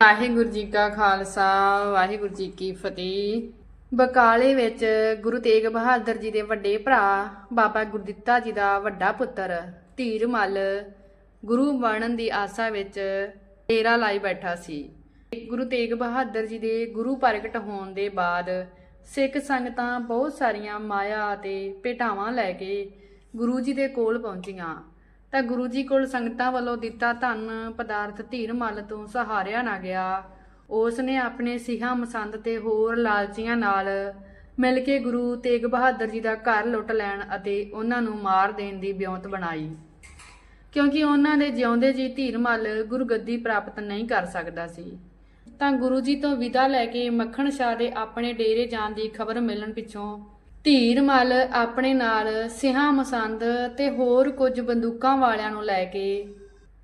ਵਾਹਿਗੁਰੂ ਜੀ ਕਾ ਖਾਲਸਾ, ਵਾਹਿਗੁਰੂ ਜੀ ਕੀ ਫਤਿਹ। ਬਕਾਲੇ ਵਿੱਚ ਗੁਰੂ ਤੇਗ ਬਹਾਦਰ ਜੀ ਦੇ ਵੱਡੇ ਭਰਾ, ਬਾਬਾ ਗੁਰਦਿੱਤਾ ਜੀ ਦਾ ਵੱਡਾ ਪੁੱਤਰ ਧੀਰਮਲ ਗੁਰੂ ਬਣਨ ਦੀ ਆਸਾ ਵਿੱਚ ਡੇਰਾ ਲਾਈ ਬੈਠਾ ਸੀ। ਗੁਰੂ ਤੇਗ ਬਹਾਦਰ ਜੀ ਦੇ ਗੁਰੂ ਪ੍ਰਗਟ ਹੋਣ ਦੇ ਬਾਅਦ ਸਿੱਖ ਸੰਗਤਾਂ ਬਹੁਤ ਸਾਰੀਆਂ ਮਾਇਆ ਅਤੇ ਭੇਟਾਵਾਂ ਲੈ ਕੇ ਗੁਰੂ ਜੀ ਦੇ ਕੋਲ ਪਹੁੰਚੀਆਂ। ਤਾਂ ਗੁਰੂ ਜੀ ਕੋਲ ਸੰਗਤਾਂ ਵੱਲੋਂ ਦਿੱਤਾ ਧਨ ਪਦਾਰਥ ਧੀਰ ਮੱਲ ਤੋਂ ਸਹਾਰਿਆ ਨਾ ਗਿਆ। ਉਸ ਨੇ ਆਪਣੇ ਸਿਹਾਂ ਮਸੰਦ ਤੇ ਹੋਰ ਲਾਲਚੀਆਂ ਨਾਲ ਮਿਲ ਕੇ ਗੁਰੂ ਤੇਗ ਬਹਾਦਰ ਜੀ ਦਾ ਘਰ ਲੁੱਟ ਲੈਣ ਅਤੇ ਉਹਨਾਂ ਨੂੰ ਮਾਰ ਦੇਣ ਦੀ ਬਿਉਂਤ ਬਣਾਈ। ਕਿਉਂਕਿ ਉਹਨਾਂ ਦੇ ਜਿਉਂਦੇ ਜੀ ਧੀਰ ਮੱਲ ਗੁਰਗੱਦੀ ਪ੍ਰਾਪਤ ਨਹੀਂ ਕਰ ਸਕਦਾ ਸੀ। ਤਾਂ ਗੁਰੂ ਜੀ ਤੋਂ ਵਿਦਾ ਲੈ ਕੇ ਮੱਖਣ ਸ਼ਾਹ ਦੇ ਆਪਣੇ ਡੇਰੇ ਜਾਣ ਦੀ ਖਬਰ ਮਿਲਣ ਪਿੱਛੋਂ ਧੀਰ ਧੀਰਮਲ ਆਪਣੇ ਨਾਲ ਸਿਹਾਂ ਮਸੰਦ ਤੇ ਹੋਰ ਕੁਝ ਬੰਦੂਕਾਂ ਵਾਲਿਆਂ ਨੂੰ ਲੈ ਕੇ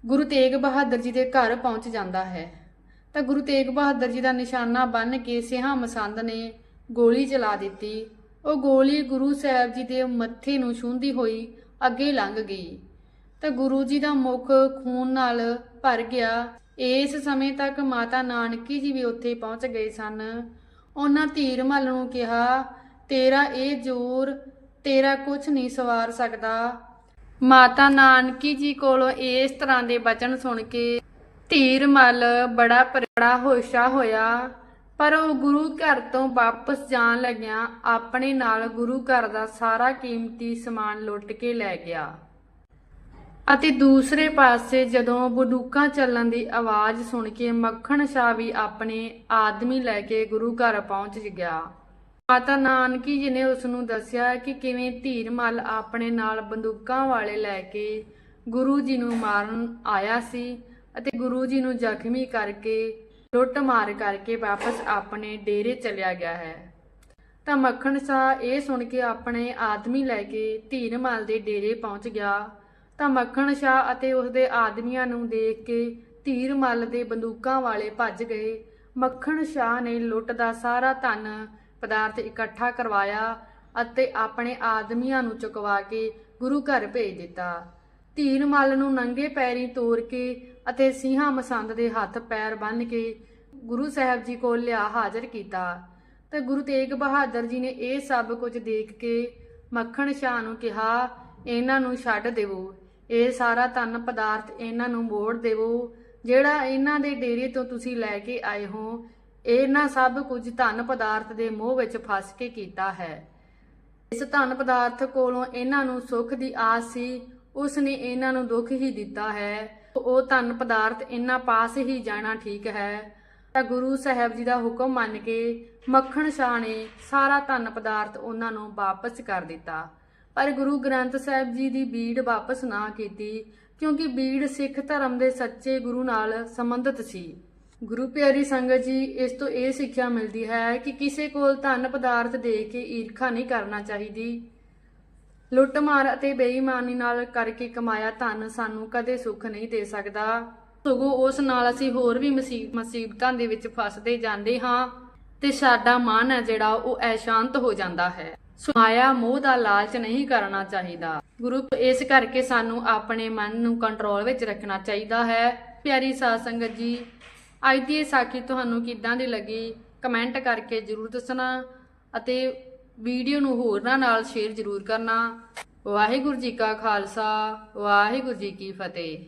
ਗੁਰੂ ਤੇਗ ਬਹਾਦਰ ਜੀ ਦੇ ਘਰ ਪਹੁੰਚ ਜਾਂਦਾ ਹੈ। ਤਾਂ ਗੁਰੂ ਤੇਗ ਬਹਾਦਰ ਜੀ ਦਾ ਨਿਸ਼ਾਨਾ ਬੰਨ ਕੇ ਸਿਹਾਂ ਮਸੰਦ ਨੇ ਗੋਲੀ ਚਲਾ ਦਿੱਤੀ। ਉਹ ਗੋਲੀ ਗੁਰੂ ਸਾਹਿਬ ਜੀ ਦੇ ਮੱਥੇ ਨੂੰ ਛੂੰਹਦੀ ਹੋਈ ਅੱਗੇ ਲੰਘ ਗਈ। ਤਾਂ ਗੁਰੂ ਜੀ ਦਾ ਮੁਖ ਖੂਨ ਨਾਲ ਭਰ ਗਿਆ। ਇਸ ਸਮੇਂ ਤੱਕ ਮਾਤਾ ਨਾਨਕੀ ਜੀ ਵੀ ਉੱਥੇ ਪਹੁੰਚ ਗਏ ਸਨ। ਉਹਨਾਂ ਧੀਰਮਲ ਨੂੰ ਕਿਹਾ ਤੇਰਾ ਇਹ ਜ਼ੋਰ ਤੇਰਾ ਕੁਝ ਨਹੀਂ ਸਵਾਰ ਸਕਦਾ। ਮਾਤਾ ਨਾਨਕੀ ਜੀ ਕੋਲੋਂ ਇਸ ਤਰ੍ਹਾਂ ਦੇ ਬਚਨ ਸੁਣ ਕੇ ਧੀਰ ਧੀਰਮਲ ਬੜਾ ਬੜਾ ਹੋਸ਼ਾ ਹੋਇਆ, ਪਰ ਉਹ ਗੁਰੂ ਘਰ ਤੋਂ ਵਾਪਸ ਜਾਣ ਲੱਗਿਆ ਆਪਣੇ ਨਾਲ ਗੁਰੂ ਘਰ ਦਾ ਸਾਰਾ ਕੀਮਤੀ ਸਮਾਨ ਲੁੱਟ ਕੇ ਲੈ ਗਿਆ। ਅਤੇ ਦੂਸਰੇ ਪਾਸੇ ਜਦੋਂ ਬੰਦੂਕਾਂ ਚੱਲਣ ਦੀ ਆਵਾਜ਼ ਸੁਣ ਕੇ ਮੱਖਣ ਸ਼ਾਹ ਵੀ ਆਪਣੇ ਆਦਮੀ ਲੈ ਕੇ ਗੁਰੂ ਘਰ ਪਹੁੰਚ ਗਿਆ। ਮਾਤਾ ਨਾਨਕੀ ਜੀ ਨੇ ਉਸ ਨੂੰ ਦੱਸਿਆ ਕਿ ਕਿਵੇਂ ਧੀਰਮਲ ਆਪਣੇ ਨਾਲ ਬੰਦੂਕਾਂ ਵਾਲੇ ਲੈ ਕੇ ਗੁਰੂ ਜੀ ਨੂੰ ਮਾਰਨ ਆਇਆ ਸੀ ਅਤੇ ਗੁਰੂ ਜੀ ਨੂੰ ਜ਼ਖਮੀ ਕਰਕੇ ਲੁੱਟ ਮਾਰ ਕਰਕੇ ਵਾਪਸ ਆਪਣੇ ਡੇਰੇ ਚਲਿਆ ਗਿਆ ਹੈ। ਤਾਂ ਮੱਖਣ ਸ਼ਾਹ ਇਹ ਸੁਣ ਕੇ ਆਪਣੇ ਆਦਮੀ ਲੈ ਕੇ ਧੀਰਮਲ ਦੇ ਡੇਰੇ ਪਹੁੰਚ ਗਿਆ। ਤਾਂ ਮੱਖਣ ਸ਼ਾਹ ਅਤੇ ਉਸਦੇ ਆਦਮੀਆਂ ਨੂੰ ਦੇਖ ਕੇ ਧੀਰਮਲ ਦੇ ਬੰਦੂਕਾਂ ਵਾਲੇ ਭੱਜ ਗਏ। ਮੱਖਣ ਸ਼ਾਹ ਨੇ ਲੁੱਟ ਦਾ ਸਾਰਾ ਧਨ ਪਦਾਰਥ ਇਕੱਠਾ ਕਰਵਾਇਆ ਅਤੇ ਆਪਣੇ ਆਦਮੀਆਂ ਨੂੰ ਚੁਕਵਾ ਕੇ ਗੁਰੂ ਘਰ ਭੇਜ ਦਿੱਤਾ। ਧੀਰਮਲ ਨੂੰ ਨੰਗੇ ਪੈਰੀ ਤੋਰ ਕੇ ਅਤੇ ਸਿੰਘਾਂ ਮਸੰਦ ਦੇ ਹੱਥ ਪੈਰ ਬੰਨ੍ਹ ਕੇ ਗੁਰੂ ਸਾਹਿਬ ਜੀ ਕੋਲ ਲਿਆ ਹਾਜ਼ਰ ਕੀਤਾ। ਤੇ ਗੁਰੂ ਤੇਗ ਬਹਾਦਰ ਜੀ ਨੇ ਇਹ ਸਭ ਕੁਝ ਦੇਖ ਕੇ ਮੱਖਣ ਸ਼ਾਹ ਨੂੰ ਕਿਹਾ, ਇਹਨਾਂ ਨੂੰ ਛੱਡ ਦੇਵੋ। ਇਹ ਸਾਰਾ ਧਨ ਪਦਾਰਥ ਇਹਨਾਂ ਨੂੰ ਮੋੜ ਦੇਵੋ। ਜਿਹੜਾ ਇਹਨਾਂ ਦੇ ਡੇਰੇ ਤੋਂ ਤੁਸੀਂ ਲੈ ਕੇ ਆਏ ਹੋ ਇਹਨਾਂ ਸਭ ਕੁਝ ਧਨ ਪਦਾਰਥ ਦੇ ਮੋਹ ਵਿੱਚ ਫਸ ਕੇ ਕੀਤਾ ਹੈ। ਇਸ ਧਨ ਪਦਾਰਥ ਕੋਲੋਂ ਇਹਨਾਂ ਨੂੰ ਸੁੱਖ ਦੀ ਆਸ ਸੀ ਉਸ ਨੇ ਇਹਨਾਂ ਨੂੰ ਦੁੱਖ ਹੀ ਦਿੱਤਾ ਹੈ। ਉਹ ਧਨ ਪਦਾਰਥ ਇਹਨਾਂ ਪਾਸ ਹੀ ਜਾਣਾ ਠੀਕ ਹੈ। ਤਾਂ ਗੁਰੂ ਸਾਹਿਬ ਜੀ ਦਾ ਹੁਕਮ ਮੰਨ ਕੇ ਮੱਖਣ ਸ਼ਾਹ ਨੇ ਸਾਰਾ ਧਨ ਪਦਾਰਥ ਉਹਨਾਂ ਨੂੰ ਵਾਪਸ ਕਰ ਦਿੱਤਾ। ਪਰ ਗੁਰੂ ਗ੍ਰੰਥ ਸਾਹਿਬ ਜੀ ਦੀ ਬੀੜ ਵਾਪਸ ਨਾ ਕੀਤੀ, ਕਿਉਂਕਿ ਬੀੜ ਸਿੱਖ ਧਰਮ ਦੇ ਸੱਚੇ ਗੁਰੂ ਨਾਲ ਸੰਬੰਧਿਤ ਸੀ। ਗੁਰੂ ਪਿਆਰੀ ਸੰਗਤ ਜੀ, ਇਸ ਤੋਂ ਇਹ ਸਿੱਖਿਆ ਮਿਲਦੀ ਹੈ ਕਿ ਕਿਸੇ ਕੋਲ ਧਨ ਪਦਾਰਥ ਦੇ ਕੇ ਈਰਖਾ ਨਹੀਂ ਕਰਨਾ ਚਾਹੀਦੀ। ਲੁੱਟਮਾਰ ਅਤੇ ਬੇਈਮਾਨੀ ਨਾਲ ਕਰਕੇ ਕਮਾਇਆ ਧਨ ਸਾਨੂੰ ਕਦੇ ਸੁੱਖ ਨਹੀਂ ਦੇ ਸਕਦਾ। ਸਗੋਂ ਉਸ ਨਾਲ ਅਸੀਂ ਹੋਰ ਵੀ ਮੁਸੀਬਤਾਂ ਦੇ ਵਿੱਚ ਫਸਦੇ ਜਾਂਦੇ ਹਾਂ ਤੇ ਸਾਡਾ ਮਨ ਹੈ ਜਿਹੜਾ ਉਹ ਅਸ਼ਾਂਤ ਹੋ ਜਾਂਦਾ ਹੈ। ਸੋ ਮੋਹ ਦਾ ਲਾਲਚ ਨਹੀਂ ਕਰਨਾ ਚਾਹੀਦਾ। ਗੁਰੂ, ਇਸ ਕਰਕੇ ਸਾਨੂੰ ਆਪਣੇ ਮਨ ਨੂੰ ਕੰਟਰੋਲ ਵਿੱਚ ਰੱਖਣਾ ਚਾਹੀਦਾ ਹੈ। ਪਿਆਰੀ ਸਾਧ ਸੰਗਤ ਜੀ ਅੱਜ ਦੀ ਇਹ ਸਾਖੀ ਤੁਹਾਨੂੰ ਕਿੱਦਾਂ ਦੀ ਲੱਗੀ? ਕਮੈਂਟ ਕਰਕੇ ਜਰੂਰ ਦੱਸਣਾ ਅਤੇ ਵੀਡੀਓ ਨੂੰ ਹੋਰਨਾਂ ਨਾਲ ਸ਼ੇਅਰ ਜਰੂਰ ਕਰਨਾ। ਵਾਹਿਗੁਰੂ ਜੀ ਕਾ ਖਾਲਸਾ, ਵਾਹਿਗੁਰੂ ਜੀ ਕੀ ਫਤਿਹ।